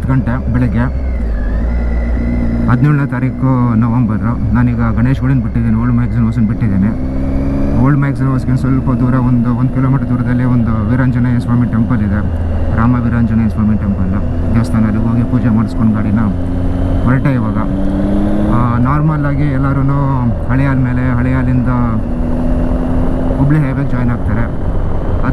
ಹತ್ತು ಗಂಟೆ ಬೆಳಗ್ಗೆ ಹದಿನೇಳನೇ ತಾರೀಕು ನವಂಬರು. ನಾನೀಗ ಗಣೇಶ್ ಗುಡಿನ ಬಿಟ್ಟಿದ್ದೀನಿ ಓಲ್ಡ್ ಮ್ಯಾಗ್ಝಿನ್ ಹೌಸನ್ನು ಬಿಟ್ಟಿದ್ದೀನಿ. ಓಲ್ಡ್ ಮ್ಯಾಗ್ಝಿನ್ ಹೌಸ್ಗೆ ಸ್ವಲ್ಪ ದೂರ ಒಂದು ಒಂದು ಕಿಲೋಮೀಟರ್ ದೂರದಲ್ಲಿ ಒಂದು ವೀರಾಂಜನೇಯ ಸ್ವಾಮಿ ಟೆಂಪಲ್ ಇದೆ. ರಾಮ ವೀರಾಂಜನೇಯ ಸ್ವಾಮಿ ಟೆಂಪಲ್ ದೇವಸ್ಥಾನ ಅಲ್ಲಿಗೆ ಹೋಗಿ ಪೂಜೆ ಮಾಡಿಸ್ಕೊಂಡು ಗಾಡಿನ ಹೊರಟೆ ಇವಾಗ. ನಾರ್ಮಲ್ಲಾಗಿ ಎಲ್ಲರೂ ಹಳೆಯಾಲ ಮೇಲೆ ಹಳೆಯಾಲಿಂದ ಹುಬ್ಳಿ ಹೈವೇಗೆ ಜಾಯ್ನ್ ಆಗ್ತಾರೆ.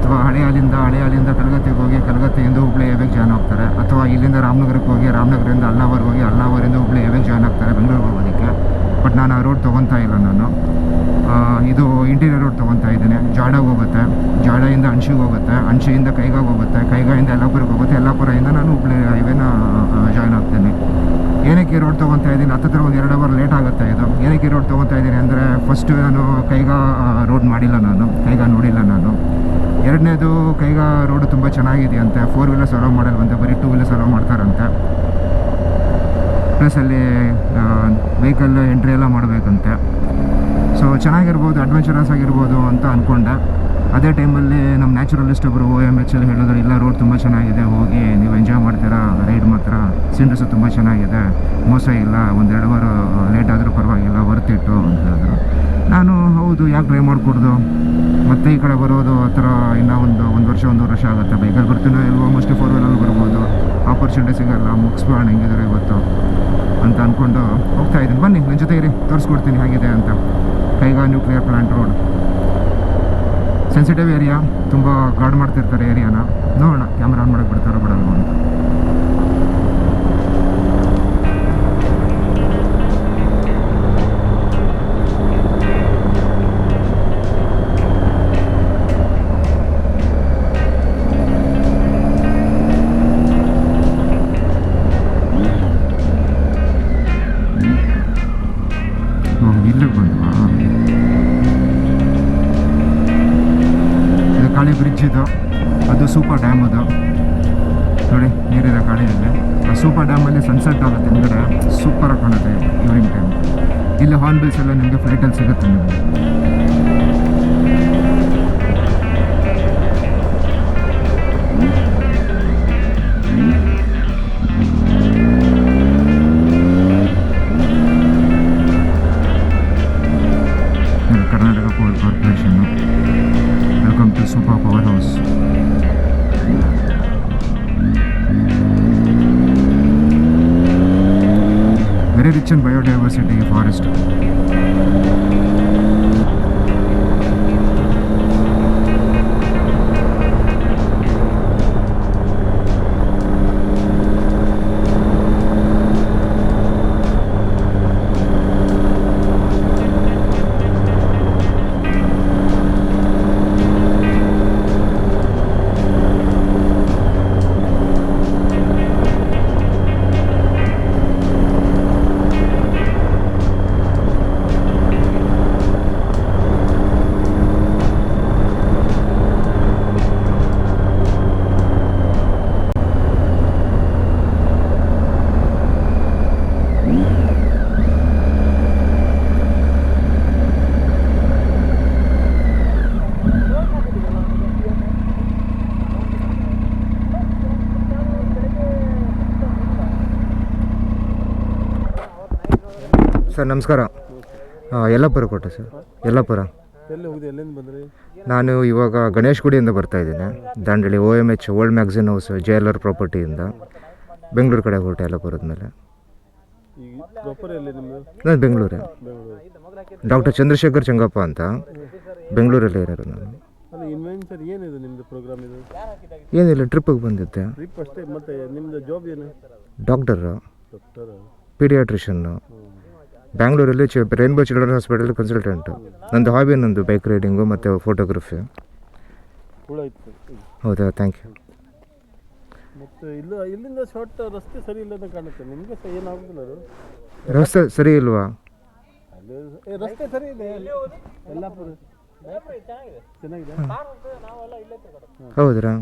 ಅಥವಾ ಹಳೆ ಹಾಲಿಂದ ಹಳೆ ಕಲಗತ್ತಿಗೆ ಹೋಗಿ ಕಲಗತ್ತೆಯಿಂದ ಹುಬ್ಳಿ ಹೈವೇಗೆ ಜಾಯ್ನ್ ಆಗ್ತಾರೆ. ಅಥವಾ ಇಲ್ಲಿಂದ ರಾಮನಗರಕ್ಕೆ ಹೋಗಿ ರಾಮನಗರದಿಂದ ಅಲ್ಲಾವರ್ಗೆ ಹೋಗಿ ಅಲ್ಲಾವರಿಂದ ಹುಬ್ಳಿ ಹೈವೇಗೆ ಜಾಯ್ನ್ ಆಗ್ತಾರೆ, ಬೆಂಗಳೂರಿಗೆ ಹೋಗೋದಕ್ಕೆ. ಬಟ್ ನಾನು ಆ ರೋಡ್ ತೊಗೊತಾ ಇಲ್ಲ ನಾನು. ಇದು ಇಂಟೀರಿಯರ್ ರೋಡ್ ತೊಗೊತಾ ಇದ್ದೀನಿ. ಜಾಡಾಗ ಹೋಗುತ್ತೆ. ಜಾಡದಿಂದ ಅಣಶಿಗೆ ಹೋಗುತ್ತೆ. ಅಣಶಿಯಿಂದ ಕೈಗಾಗ ಹೋಗುತ್ತೆ. ಕೈಗಾಯಿಂದ ಯಲ್ಲಾಪುರಕ್ಕೆ ಹೋಗುತ್ತೆ. ಯಲ್ಲಾಪುರದಿಂದ ನಾನು ಹುಬ್ಳಿ ಹೈವೇನ ಜಾಯ್ನ್ ಆಗ್ತೀನಿ. ಏನಕ್ಕೆ ರೋಡ್ ತೊಗೊತಾ ಇದ್ದೀನಿ? ಹತ್ತಿರ ಒಂದು ಎರಡು ಅವರ್ ಲೇಟ್ ಆಗುತ್ತೆ ಇದು. ಏನಕ್ಕೆ ರೋಡ್ ತೊಗೊತಾ ಇದ್ದೀನಿ ಅಂದರೆ ಫಸ್ಟು ನಾನು ಕೈಗಾ ರೋಡ್ ಮಾಡಿಲ್ಲ ನಾನು. ಕೈಗಾ ನೋಡಿಲ್ಲ ನಾನು. ಎರಡನೇದು ಕೈಗಾ ರೋಡ್ ತುಂಬ ಚೆನ್ನಾಗಿದೆಯಂತೆ. ಫೋರ್ ವೀಲರ್ಸ್ ಅಲೋ ಮಾಡಲ್ವಂತೆ ಬರೀ ಟೂ ವೀಲರ್ಸ್ ಅಲೋ ಮಾಡ್ತಾರಂತೆ. ಪ್ಲಸ್ ಅಲ್ಲಿ ವೆಹಿಕಲ್ ಎಂಟ್ರಿ ಎಲ್ಲ ಮಾಡಬೇಕಂತೆ. ಸೊ ಚೆನ್ನಾಗಿರ್ಬೋದು ಅಡ್ವೆಂಚರಸ್ ಆಗಿರ್ಬೋದು ಅಂತ ಅಂದ್ಕೊಂಡೆ ಅದೇ ಟೈಮಲ್ಲಿ ನಮ್ಮ ನ್ಯಾಚುರಲಿಸ್ಟ್ ಒಬ್ಬರು ಓ ಎಂ ಎಚ್ ಅಲ್ಲಿ ಹೇಳಿದ್ರು, ಇಲ್ಲ ರೋಡ್ ತುಂಬ ಚೆನ್ನಾಗಿದೆ, ಹೋಗಿ ನೀವು ಎಂಜಾಯ್ ಮಾಡ್ತೀರಾ? ರೈಡ್ ಮಾತ್ರ. ಸೀನ್ರೀಸು ತುಂಬ ಚೆನ್ನಾಗಿದೆ. ಮೋಸ ಇಲ್ಲ ಒಂದೆರಡು ವಾರ ಲೇಟ್ ಆದರೂ ಪರವಾಗಿಲ್ಲ ವರ್ತ್ ಇಟ್ಟು ಅಂತ ಹೇಳಿದ್ರು. ನಾನು, ಹೌದು, ಯಾಕೆ ಟ್ರೈ ಮಾಡಿಕೊಡ್ದು? ಮತ್ತೆ ಈ ಕಡೆ ಬರೋದು, ಆ ಥರ ಇನ್ನೂ ಒಂದು ಒಂದು ವರ್ಷ ಒಂದು ವರ್ಷ ಆಗುತ್ತೆ. ಬೈಕಲ್ಲಿ ಬರ್ತೀನೋ ಇಲ್ವೋ ಮೋಸ್ಟ್ಲಿ ಫೋರ್ ವೀಲಲ್ಲಿ ಬರ್ಬೋದು. ಆಪರ್ಚುನಿಟಿ ಸಿಗಲ್ಲ ಮುಗಿಸ್ಬೋಣ ಹೆಂಗಿದ್ರೆ ಇವತ್ತು ಅಂತ ಅಂದ್ಕೊಂಡು ಹೋಗ್ತಾ ಇದ್ದೀನಿ ಬನ್ನಿ ನನ್ನ ಜೊತೆ ಇರಿ, ತೋರಿಸ್ಕೊಡ್ತೀನಿ, ಹೇಗಿದೆ ಅಂತ. Kaiga nuclear plant road sensitive area ತುಂಬ ಗಾರ್ಡ್ ಮಾಡ್ತಿರ್ತಾರೆ ಏರಿಯಾನ ನೋಡೋಣ ಕ್ಯಾಮ್ರಾ ಆನ್ ಮಾಡಕ್ಕೆ ಬಿಡ್ತಾರೋ ಬಿಡಲ್ವ ಅಂತ. ಡ್ಯಾಮ್ ಅದು. ನೋಡಿ ನೀರಿದೆ ಕಾಡಿನಲ್ಲಿ ಆ ಸೂಪರ್ ಡ್ಯಾಮಲ್ಲಿ ಸನ್ಸೆಟ್ ಆಗುತ್ತೆ. ಹಿಂದ್ಗಡೆ ಸೂಪರಾಗಿ ಕಾಣುತ್ತೆ ಈವ್ನಿಂಗ್ ಟೈಮ್ ಇಲ್ಲಿ ಹಾರ್ನ್ಬಿಲ್ಸ್ ಎಲ್ಲ ನಿಮಗೆ ಫ್ಲೈಟಲ್ಲಿ ಸಿಗುತ್ತೆ. Very rich in biodiversity sir ನಮಸ್ಕಾರ. ಯಲ್ಲಾಪುರ ಕೋಟೆ ಸರ್. ಯಲ್ಲಾಪುರ ಎಲ್ಲಿ ಹೋಗಿದೆ ಎಲ್ಲಿಂದ ಬಂದ್ರಿ? ನಾನು ಇವಾಗ ಗಣೇಶ್ ಗುಡಿಯಿಂದ ಬರ್ತಾ ಇದ್ದೀನಿ. Dandeli O M H old magazine house J L R ಪ್ರಾಪರ್ಟಿಯಿಂದ Bengaluru ಕಡೆ ಹೊರಟೆ ಯಲ್ಲಾಪುರದ ಮೇಲೆ ನಾನು ಬೆಂಗಳೂರೇ. ಡಾಕ್ಟರ್ ಚಂದ್ರಶೇಖರ್ ಚಂಗಪ್ಪ ಅಂತ ಬೆಂಗಳೂರಲ್ಲೇ ಇರೋದು ನಾನು. ಏನಿಲ್ಲ ಟ್ರಿಪ್ಪಿಗೆ ಬಂದಿದ್ದೆ. ಡಾಕ್ಟರ್ ಪೀಡಿಯಾಟ್ರಿಷನ್ನು ಬ್ಯಾಂಗ್ಳೂರಲ್ಲಿ ಚಿ ರೈನ್ಬೋ ಚಿಲ್ಡ್ರನ್ ಹಾಸ್ಪಿಟಲ್ ಕನ್ಸಲ್ಟೆಂಟು ನಂದು ಹಾಬಿ ನಂದು ಬೈಕ್ ರೈಡಿಂಗು ಮತ್ತು ಫೋಟೋಗ್ರಫಿ. ಹೌದಾ? ಥ್ಯಾಂಕ್ ಯು ಮತ್ತೆ ಇಲ್ಲ ಇಲ್ಲಿಂದ ಶಾರ್ಟ್ ರಸ್ತೆ ಸರಿ ಇಲ್ಲ ಅಂತ ಕಾಣುತ್ತೆ. ನಿಮಗೆ ಸಹ ಏನಾಗುದಿಲ್ಲ ಅದು? ರಸ್ತೆ ಸರಿ ಇಲ್ವಾ? ಅಲ್ಲಿ ಏ, ರಸ್ತೆ ಸರಿ ಇದೆ. ಎಲ್ಲ ಚೆನ್ನಾಗಿದೆ. ಹೌದ್ರಾ?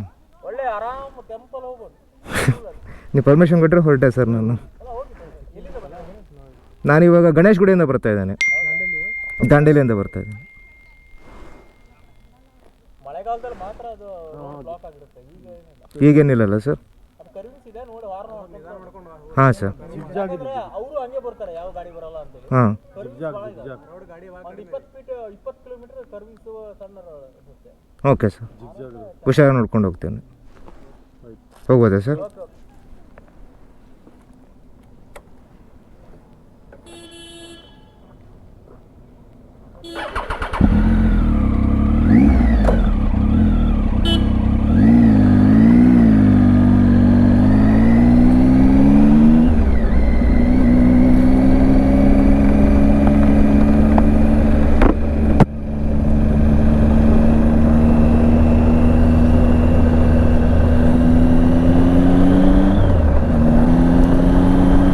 ಒಳ್ಳೆ ಆರಾಮ್ ಟೆಂಪಲ್ ಹೋಗ್ಬೋದು. ನೀವು ಪರ್ಮಿಷನ್ ಕೊಟ್ಟರೆ ಹೊರಟೆ ಸರ್ ನಾನು. ನಾನು ಇವಾಗ ಗಣೇಶ್ ಗುಡಿಯಿಂದ ಬರ್ತಾ ಇದ್ದೇನೆ. ದಾಂಡೇಲಿಯಿಂದ ಬರ್ತಾ ಇದ್ದೇನೆ. ಮಳೆಗಾಲದಲ್ಲಿ ಮಾತ್ರ ಅದು ಬ್ಲಾಕ್ ಆಗಿರುತ್ತೆ. ಈಗ ಏನಿಲ್ಲ. ಈಗೇನಿಲ್ಲಲ್ಲ ಸರ್? ಅದು ಸರ್ವಿಸ್ ಇದೆ ನೋಡಿ ವಾರ ನೋಡ್ಕೊಂಡು ಹಾಂ ಸರ್. ಅವರು ಹಂಗೆ ಬರ್ತಾರೆ ಯಾವ ಗಾಡಿ ಬರಲ್ಲ ಅಂತೇಳಿ ಹಾಂ. Okay sir. ಹುಷಾರ ನೋಡ್ಕೊಂಡು ಹೋಗ್ತೇನೆ. ಹೋಗ್ಬೋದಾ ಸರ್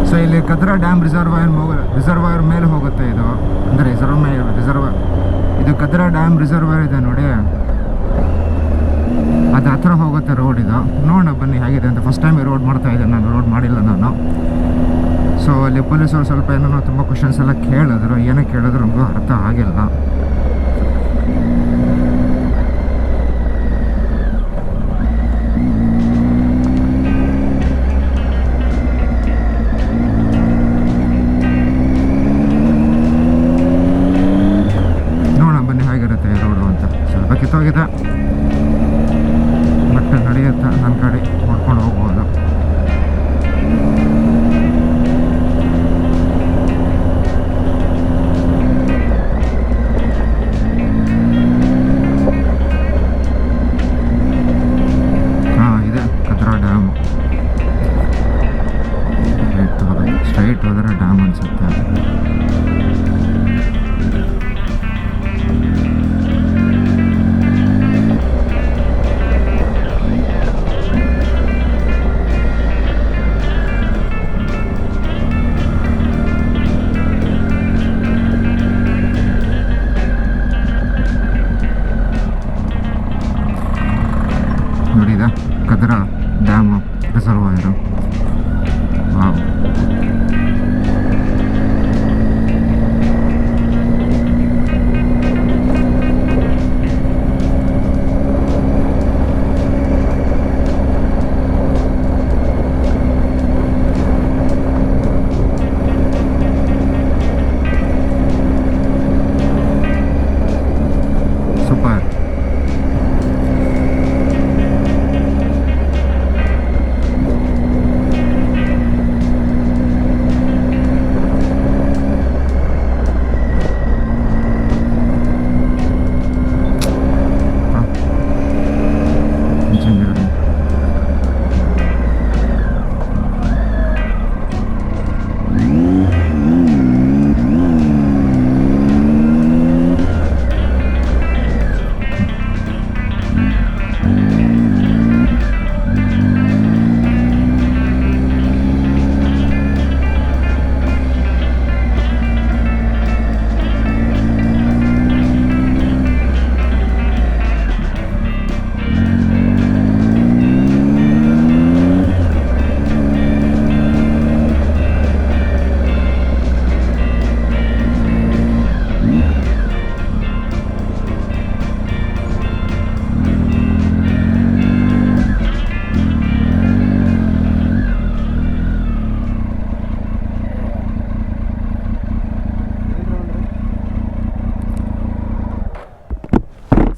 ಸೊ ಇಲ್ಲಿ ಕದ್ರಾ ಡ್ಯಾಮ್ ರಿಸರ್ವಾಯರ್ ರಿಸರ್ವಾಯರ್ ಮೇಲೆ ಹೋಗುತ್ತೆ ಇದು. ಅಂದರೆ ರಿಸರ್ವ್ ಮೇಲೆ ರಿಸರ್ವ್ ಇದು ಕದ್ರಾ ಡ್ಯಾಮ್ ರಿಸರ್ವಾಯರ್ ಇದೆ ನೋಡಿ. ಅದು ಹತ್ರ ಹೋಗುತ್ತೆ ರೋಡ್ ಇದು. ನೋಡೋಣ ಬನ್ನಿ ಹೇಗಿದೆ ಅಂತ. ಫಸ್ಟ್ ಟೈಮ್ ರೋಡ್ ಮಾಡ್ತಾ ಇದ್ದೇನೆ ನಾನು. ರೋಡ್ ಮಾಡಿಲ್ಲ ನಾನು. ಸೊ ಅಲ್ಲಿ ಪೊಲೀಸರು ಸ್ವಲ್ಪ ಏನೋ ತುಂಬ ಕ್ವಶನ್ಸ್ ಎಲ್ಲ ಕೇಳಿದ್ರು. ಏನೇ ಕೇಳಿದ್ರು ನಮಗೂ ಅರ್ಥ ಆಗಿಲ್ಲ.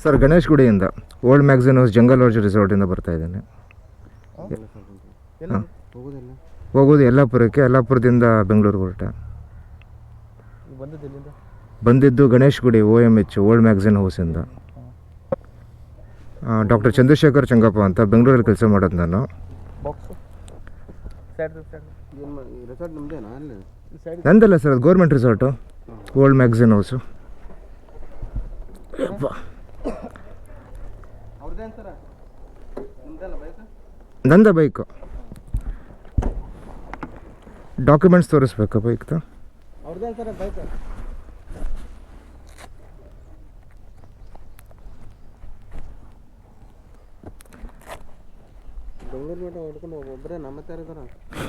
Sir Ganesh ಗುಡಿಯಿಂದ old magazine house jungle lodge ರಿಸಾರ್ಟಿಂದ ಬರ್ತಾ ಇದ್ದೇನೆ. ಹಾಂ. ಹೋಗೋದು ಯಲ್ಲಾಪುರಕ್ಕೆ ಯಲ್ಲಾಪುರದಿಂದ ಬೆಂಗಳೂರು ಹೊರಟ. ಬಂದದ್ದು Ganesh Gudi O M H old magazine ಹೌಸಿಂದ. Doctor Chandrashekhar Changappa ಅಂತ ಬೆಂಗಳೂರಲ್ಲಿ ಕೆಲಸ ಮಾಡೋದು ನಾನು. ನಂದಲ್ಲ ಸರ್ ಅದು government resort old magazine house. ನಂದ ಬೈಕು ಡಾಕ್ಯುಮೆಂಟ್ಸ್ ತೋರಿಸ್ಬೇಕಾ ಬೈಕ್ದು ಬೈಕ್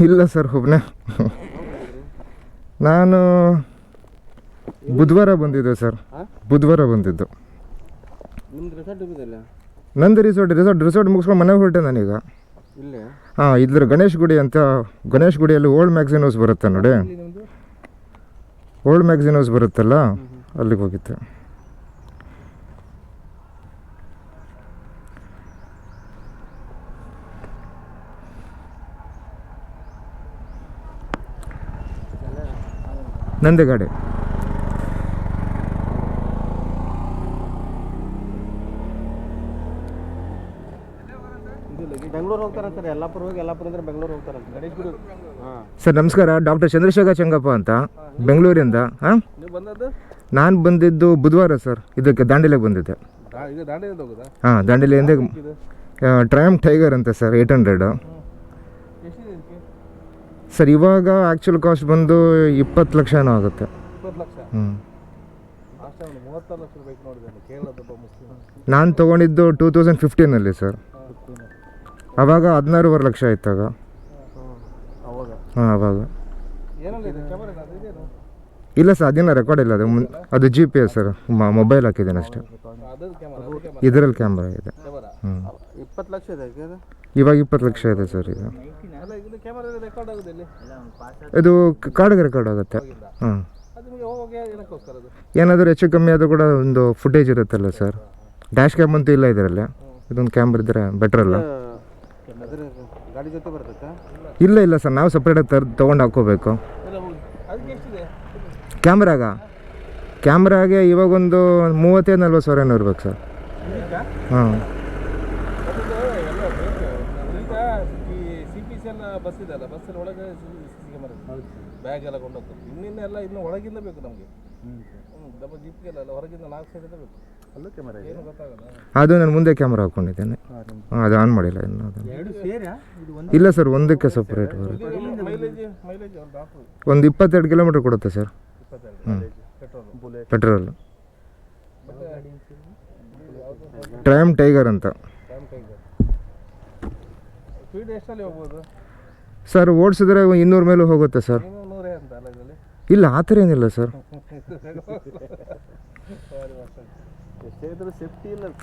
ಇಲ್ಲ ಸರ್ ಒಬ್ಬನೇ ನಾನು ಬುಧವಾರ ಬಂದಿದ್ದೆ ಸರ್. ಬುಧವಾರ ಬಂದಿದ್ದು. ನಂದು ರಿಸಾರ್ಟ್ ರಿಸಾರ್ಟ್ ರಿಸಾರ್ಟ್ ಮುಗಿಸ್ಕೊಂಡು ಮನೆಗೆ ಹೊರಟೆ ನಾನೀಗ. ಹಾಂ, ಇದ್ರ ಗಣೇಶ್ ಗುಡಿ ಅಂತ, ಗಣೇಶ್ ಗುಡಿಯಲ್ಲಿ ಓಲ್ಡ್ ಮ್ಯಾಗ್ಝಿನ್ ಹೌಸ್ ಬರುತ್ತೆ ನೋಡಿ. ಓಲ್ಡ್ ಮ್ಯಾಗ್ಝಿನ್ ಹೌಸ್ ಬರುತ್ತಲ್ಲ, ಅಲ್ಲಿಗೆ ಹೋಗಿತ್ತು ನಂದೆ ಗಾಡಿ ಬೆಂಗಳೂರು ಹೋಗ್ತಾರಂತಾರೆ ಯಲ್ಲಾಪುರ ಹೋಗಿ ಯಲ್ಲಾಪುರ ಅಂದ್ರೆ ಬೆಂಗಳೂರು ಹೋಗ್ತಾರಂತ ಗಣೇಶ್ ಗುಡಿ ಹಾಂ. ಸರ್ ನಮಸ್ಕಾರ ಡಾಕ್ಟರ್ ಚಂದ್ರಶೇಖರ್ ಚಂಗಪ್ಪ ಅಂತ ಬೆಂಗಳೂರಿಂದ ಹಾಂ? ನೀವು ಬಂದದ್ದು? ನಾನು ಬಂದಿದ್ದು ಬುಧವಾರ ಸರ್ ಇದಕ್ಕೆ ದಾಂಡೇಲಿಗೆ ಬಂದಿದ್ದೆ. ದಾ- ಇದು ದಾಂಡೇಲಿಂದ ಹೋಗುದಾ? ಹಾಂ ದಾಂಡೇಲಿಯಿಂದ ಇದು? ಟ್ರಯಮ್ ಟೈಗರ್ ಅಂತ ಸರ್ ಏಯ್ಟ್ ಹಂಡ್ರೆಡು. ಎಷ್ಟಿದೆ ಇದಕ್ಕೆ? ಸರ್ ಇವಾಗ ಆ್ಯಕ್ಚುಲ್ ಕಾಸ್ಟ್ ಬಂದು ಇಪ್ಪತ್ತು ಲಕ್ಷ ಏನೋ ಆಗುತ್ತೆ. ಇಪ್ಪತ್ತು ಲಕ್ಷ? ಹ್ಞೂ ಲಾಸ್ಟ್ ಟೈಮ್ ಮೂವತ್ತಾರು ಲಕ್ಷ ಬೈಕ್ ನೋಡಿದೆ ಕೇರಳದ ಒಬ್ಬ ಮುಸ್ಲಿಂ ನಾನು ತೊಗೊಂಡಿದ್ದು ಟೂ ತೌಸಂಡ್ ಫಿಫ್ಟೀನಲ್ಲಿ ಸರ್. ಆವಾಗ ಹದಿನಾರೂವರೆ ಲಕ್ಷ ಅವಾಗ. ಹಾಂ ಅವಾಗ. ಇಲ್ಲ ಸರ್ ಅದೇನೋ ರೆಕಾರ್ಡ್ ಇಲ್ಲ ಅದು ಅದು G P S sir mobile ಹಾಕಿದ್ದೇನೆ ಅಷ್ಟೇ. ಇದರಲ್ಲಿ ಕ್ಯಾಮ್ರಾ ಇದೆ. ಹ್ಞೂ ಇಪ್ಪತ್ತು ಲಕ್ಷ ಇದೆ ಅದಕ್ಕೆ ಅದು ಇವಾಗ ಇಪ್ಪತ್ತು ಲಕ್ಷ ಇದೆ ಸರ್ ಇದು ಇದು ಕಾರ್ಡ್ಗೆ ರೆಕಾರ್ಡ್ ಆಗುತ್ತೆ. ಹಾಂ ಏನಾದರೂ ಹೆಚ್ಚು ಕಮ್ಮಿ ಆದರೂ ಕೂಡ ಒಂದು ಫುಟೇಜ್ ಇರುತ್ತಲ್ಲ ಸರ್. ಡ್ಯಾಶ್ ಕ್ಯಾಮ್ ಅಂತೂ ಇಲ್ಲ ಇದರಲ್ಲಿ. ಇದೊಂದು ಕ್ಯಾಮ್ರಾ ಇದ್ದರೆ ಬೆಟ್ರಲ್ಲ ಅಲ್ಲ. ಅದ್ರ ಗಾಡಿ ಜೊತೆ ಬರ್ತೈತಾ ಇಲ್ಲ ಇಲ್ಲ ಸರ್ ನಾವು ಸಪ್ರೇಟಾಗಿ ತರ್ ತೊಗೊಂಡು ಹಾಕ್ಕೋಬೇಕು. ಕ್ಯಾಮ್ರಾಗ? ಕ್ಯಾಮ್ರಾಗೆ ಇವಾಗೊಂದು ಮೂವತ್ತೈದು ನಲ್ವತ್ತು ಸಾವಿರ ಏನೋ ಇರ್ಬೇಕು ಸರ್? ಹಾಂ. ಬಸ್ ಇದೆ ಅಲ್ಲ ಬಸ್ಸಲ್ಲಿ ಒಳಗೆ ಬ್ಯಾಗ್ ಎಲ್ಲ ಕೊಂಡೋಗ್ತದೆ ಇನ್ನಿನ್ನೆಲ್ಲ ಇನ್ನು ಒಳಗಿಂದ ಬೇಕು ನಮಗೆ. ಹ್ಞೂ ಡಬ್ಬ ಜೀಪ್ಗೆಲ್ಲ ಎಲ್ಲ ಹೊರಗಿಂದ ನಾಲ್ಕು ಸೈಡಿಂದ ಬೇಕು. ಅಲ್ಲೂ ಕ್ಯಾಮರಾ ಏನು ಅದು ನಾನು ಮುಂದೆ ಕ್ಯಾಮ್ರಾ ಹಾಕೊಂಡಿದ್ದೇನೆ. ಹಾಂ ಅದು ಆನ್ ಮಾಡಿಲ್ಲ ಇನ್ನು ಅದು. ಎರಡು ಸೇರಾ ಇದು ಒಂದು? ಇಲ್ಲ ಸರ್ ಒಂದಕ್ಕೆ ಸಪ್ರೇಟ್ ಬರುತ್ತೆ. ಒಂದು ಇಪ್ಪತ್ತೆರಡು ಕಿಲೋಮೀಟ್ರ್ ಕೊಡುತ್ತೆ ಸರ್. ಹ್ಞೂ ಪೆಟ್ರೋಲ್ ಟ್ರಾಮ್ ಟೈಗರ್ ಅಂತ. ಸರ್ ಓಡಿಸಿದ್ರೆ ಇನ್ನೂರ ಮೇಲೆ ಹೋಗುತ್ತೆ ಸರ್. ಇಲ್ಲ ಆ ಥರ ಏನಿಲ್ಲ ಸರ್.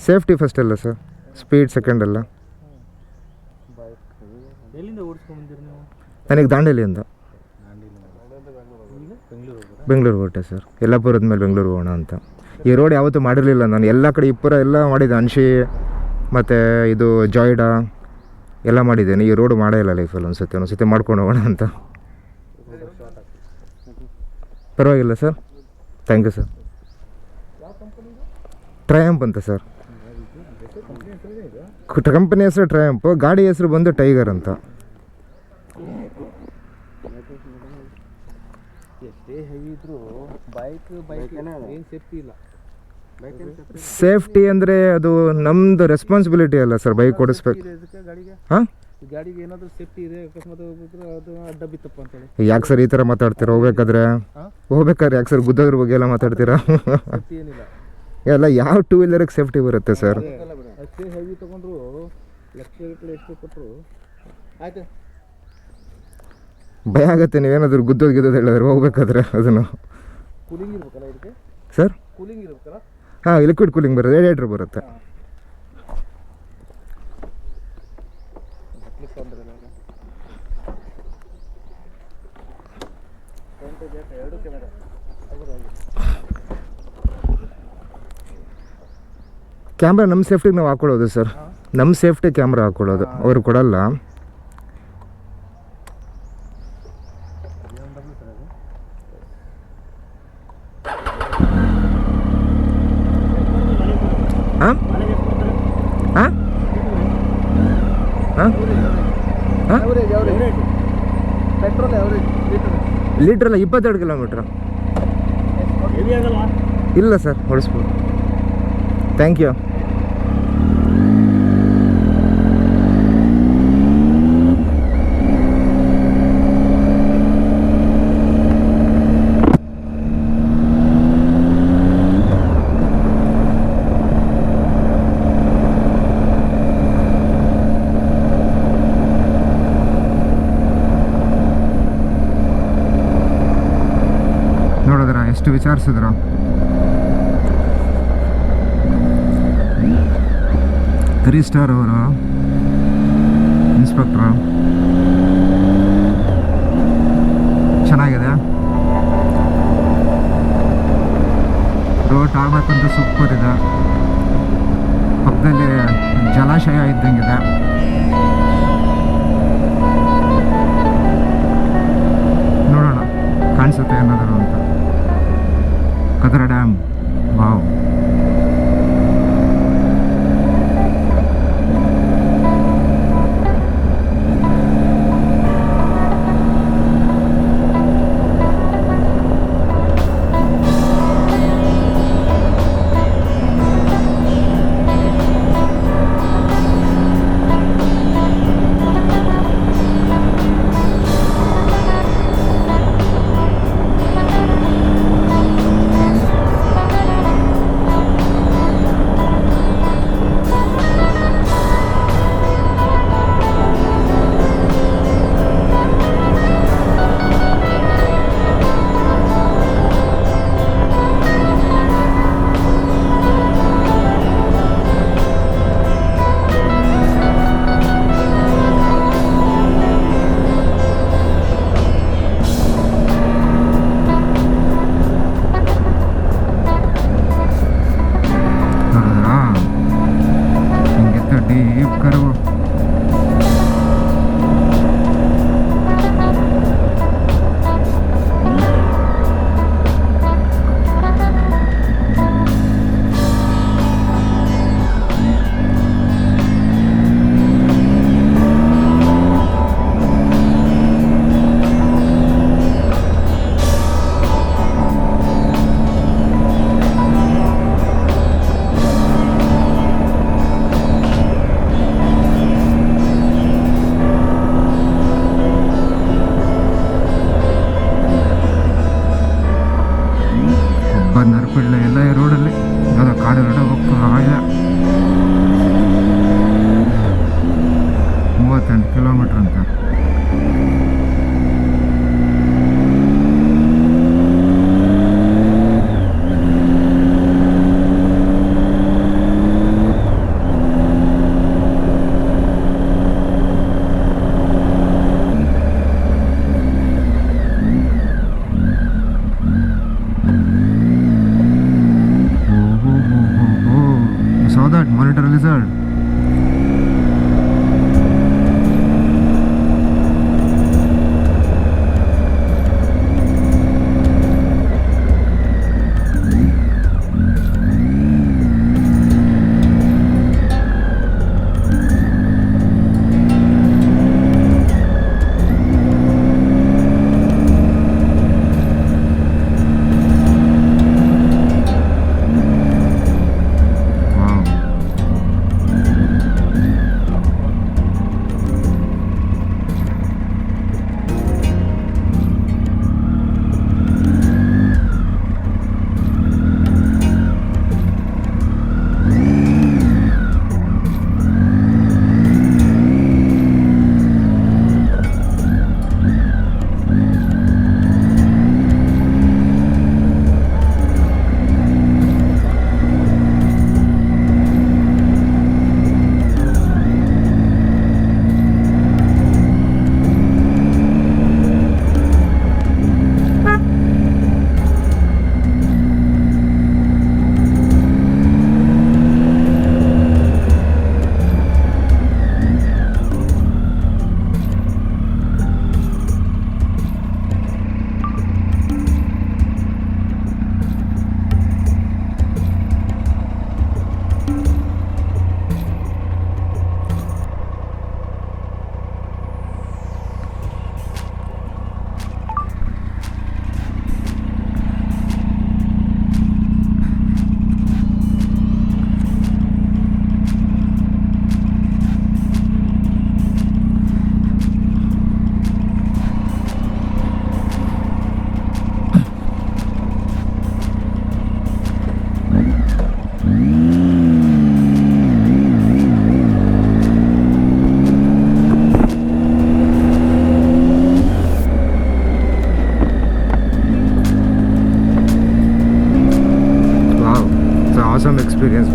ಸೇಫ್ಟಿ ಫಸ್ಟ್ ಅಲ್ಲ ಸರ್ ಸ್ಪೀಡ್ ಸೆಕೆಂಡ್ ಅಲ್ಲ. ಬೈಕ್ ಎಲ್ಲಿಂದ ಓಡಿಸ್ಕೊಂಡ್ ಬಂದಿರಿ ನೀವು? ನನಗೆ ದಾಂಡೇಲಿಯಿಂದ. ಬೆಂಗಳೂರು ಬೆಂಗಳೂರು ಹೊರಟೆ ಸರ್ ಯಲ್ಲಾಪುರದ ಮೇಲೆ ಬೆಂಗಳೂರು ಹೋಗೋಣ ಅಂತ. ಈ ರೋಡ್ ಯಾವತ್ತೂ ಮಾಡಿರಲಿಲ್ಲ ನಾನು. ಎಲ್ಲ ಕಡೆ ಇಪ್ಪರ ಎಲ್ಲ ಮಾಡಿದ್ದೆ. ಅನ್ಶಿ ಮತ್ತು ಇದು ಜಾಯ್ಡಾ ಎಲ್ಲ ಮಾಡಿದ್ದೇನೆ. ಈ ರೋಡ್ ಮಾಡೇ ಇಲ್ಲ ಲೈಫಲ್ಲಿ ಒಂದ್ಸತಿ ಒಂದ್ಸತಿ ಮಾಡ್ಕೊಂಡು ಹೋಗೋಣ ಅಂತ. ಪರವಾಗಿಲ್ಲ sir thank you sir Triumph ಅಂತ ಸರ್. ಕಂಪನಿ ಹೆಸರು ಟ್ರಯಾಂಪ್ ಗಾಡಿ ಹೆಸರು ಬಂದು ಟೈಗರ್ ಅಂತ. ಎಷ್ಟೇ ಹೆವಿ ಬೈಕ್ ಬೈಕ್ ಏನು? ಸೇಫ್ಟಿ ಅಂದರೆ ಅದು ನಮ್ಮದು ರೆಸ್ಪಾನ್ಸಿಬಿಲಿಟಿ ಅಲ್ಲ ಸರ್ ಬೈಕ್ ಓಡಿಸ್ಬೇಕು. ಗಾಡಿಗೆ? ಹಾಂ? ಗಾಡಿಗೆ ಏನಾದರೂ ಸೇಫ್ಟಿ ಇದೆ ಅಕಸ್ಮಾತ್ ಅದು ಅಡ್ಡ ಬಿತ್ತಪ್ಪ ಅಂತೇಳಿ. ಯಾಕೆ ಸರ್ ಈ ಥರ ಮಾತಾಡ್ತೀರಾ? ಹೋಗ್ಬೇಕಾದ್ರೆ? ಹೋಗ್ಬೇಕಾದ್ರೆ ಯಾಕೆ ಸರ್ ಗುದ್ದೋದ್ರ ಬಗ್ಗೆ ಎಲ್ಲ ಮಾತಾಡ್ತೀರಾ? ಎಲ್ಲ ಯಾವ ಟೂ ವೀಲರ್ಗೆ ಸೇಫ್ಟಿ ಬರುತ್ತೆ ಸರ್ ಅಷ್ಟೇ ಹೆವಿ ತೊಗೊಂಡ್ರು ಲಕ್ಷ ಗಟ್ಟಲೆ ಎಷ್ಟು ಕೊಟ್ಟರು ಆಯ್ತು. ಭಯ ಆಗುತ್ತೆ ನೀವೇನಾದರೂ ಗುದ್ದೋದು ಗಿದ್ದೋದು ಹೇಳಿದ್ರೆ ಹೋಗ್ಬೇಕಾದ್ರೆ ಅದನ್ನು. ಕೂಲಿಂಗ್ ಇರ್ಬೇಕಲ್ಲ ಇದಕ್ಕೆ? ಸರ್ ಕೂಲಿಂಗ್ ಇರ್ಬೇಕಲ್ಲ? ಹಾಂ ಲಿಕ್ವಿಡ್ ಕೂಲಿಂಗ್ ಬರುತ್ತೆ ರೇಡಿಯೇಟ್ರ್ ಬರುತ್ತೆ ಪ್ಲಸ್ ಅಂದ್ರೆ ಎರಡು ಕ್ಯಾಮೆರಾ ಕ್ಯಾಮ್ರಾ ನಮ್ಮ ಸೇಫ್ಟಿಗೆ ನಾವು ಹಾಕೊಳ್ಳೋದು ಸರ್. ನಮ್ಮ ಸೇಫ್ಟಿ ಕ್ಯಾಮ್ರಾ ಹಾಕೊಳ್ಳೋದು. ಅವರು ಕೊಡಲ್ಲ. ಹಾಂ ಹಾಂ ಹಾಂ ಹಾಂ ಲೀಟರ್ ಲೀಟ್ರಲ್ಲ ಇಪ್ಪತ್ತೆರಡು ಕಿಲೋಮೀಟ್ರ್ ಇಲ್ಲ ಸರ್ ಹೊಡಿಸ್ಬೋದು. ಥ್ಯಾಂಕ್ ಯು ನೋಡಿದ್ರ ಎಷ್ಟು ವಿಚಾರಿಸಿದ್ರು? ತ್ರೀ ಸ್ಟಾರ್ ಅವರು? ಇನ್ಸ್ಪೆಕ್ಟ್ರು ಚೆನ್ನಾಗಿದೆ. ರೋಡ್ ಆಗ್ಬೇಕಂತ ಸೂಪರ್ ಇದೆ. ಪಕ್ಕದಲ್ಲಿ ಜಲಾಶಯ ಇದ್ದಂಗಿದೆ. ನೋಡೋಣ, ಕಾಣಿಸುತ್ತೆ ಏನಾದರೂ? ಅಂತ ಕದರ ಡ್ಯಾಮ್ ವಾವ್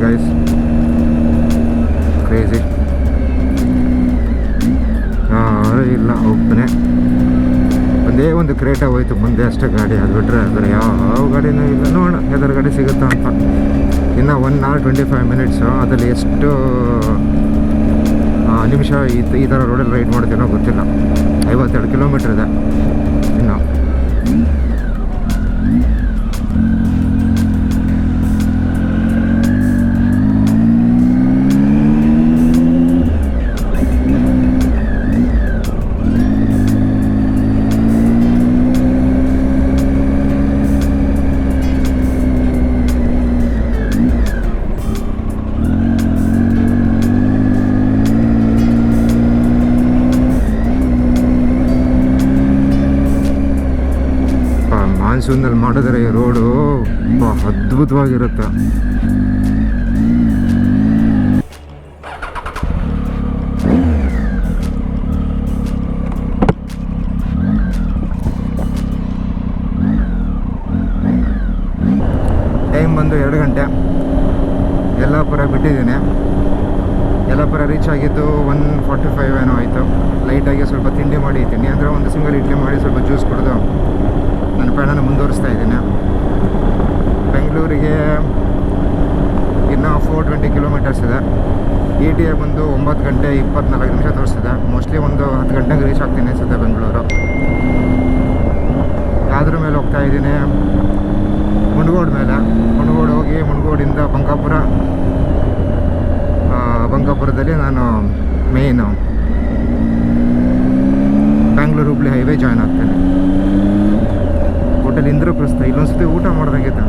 guys. Crazy. ಯಾರೂ ಇಲ್ಲ ಒಬ್ಬನೇ ಒಂದೇ ಒಂದು ಕ್ರೇಟ ಹೋಯ್ತು, ಮುಂದೆ ಅಷ್ಟೇ ಗಾಡಿ. ಅದು ಬಿಟ್ಟರೆ ಅದರ ಯಾವ ಗಾಡಿನೂ ಇಲ್ಲ. ನೋಡೋಣ ಯಾವ್ದಾರು ಗಾಡಿ ಸಿಗುತ್ತಾ ಅಂತ. ಇನ್ನು one hour twenty five minutes ಅದರಲ್ಲಿ ಎಷ್ಟು ನಿಮಿಷ ಈ ಈ ಥರ ರೋಡಲ್ಲಿ ರೈಡ್ ಮಾಡ್ತೀನೋ ಗೊತ್ತಿಲ್ಲ. ಐವತ್ತೆರಡು ಕಿಲೋಮೀಟ್ರ್ ಇದೆ. ಅದ್ಭುತವಾಗಿರುತ್ತೆ. ಟೈಮ್ ಬಂದು ಎರಡು ಗಂಟೆ. ಯಲ್ಲಾಪುರ ಬಿಟ್ಟಿದ್ದೀನಿ. ಯಲ್ಲಾಪುರ ರೀಚ್ ಆಗಿದ್ದು ಒನ್ ಫಾರ್ಟಿ ಫೈವ್ ಏನೋ ಆಯಿತು. ಲೈಟಾಗಿ ಸ್ವಲ್ಪ ತಿಂಡಿ ಮಾಡಿ ತಿಂಡಿ ಅಂದರೆ ಒಂದು ಸಿಂಗಲ್ ಇಡ್ಲಿ ಮಾಡಿ ಸ್ವಲ್ಪ ಜ್ಯೂಸ್ ಕುಡಿದು ನನ್ನ ಪ್ರಯಾಣನ ಮುಂದುವರಿಸ್ತಾ ಇದ್ದೀನಿ. ಬೆಂಗಳೂರಿಗೆ ಇನ್ನೂ ಫೋರ್ ಟ್ವೆಂಟಿ ಕಿಲೋಮೀಟರ್ಸ್ ಇದೆ. ಇ ಟಿ ಎ ಬಂದು ಒಂಬತ್ತು ಗಂಟೆ ಇಪ್ಪತ್ನಾಲ್ಕು ನಿಮಿಷ ತೋರಿಸಿದೆ ಮೋಸ್ಟ್ಲಿ ಒಂದು ಹತ್ತು ಗಂಟೆಗೆ ರೀಚ್ ಆಗ್ತೀನಿ ಅನಿಸುತ್ತೆ ಬೆಂಗಳೂರು. ಅದ್ರ ಮೇಲೆ ಹೋಗ್ತಾ ಇದ್ದೀನಿ. ಮುಣಗೋಡ್ ಮೇಲೆ. ಮುಣಗೋಡ್ ಹೋಗಿ ಮುಣಗೋಡಿಂದ ಬಂಕಾಪುರ ಬಂಕಾಪುರದಲ್ಲಿ ನಾನು main Bengaluru Hubli highway join ಆಗ್ತೇನೆ. Hotel Indraprastha. ಇಲ್ಲೊಂದ್ಸತಿ ಊಟ ಮಾಡ್ದಂಗಿದ್ದೆ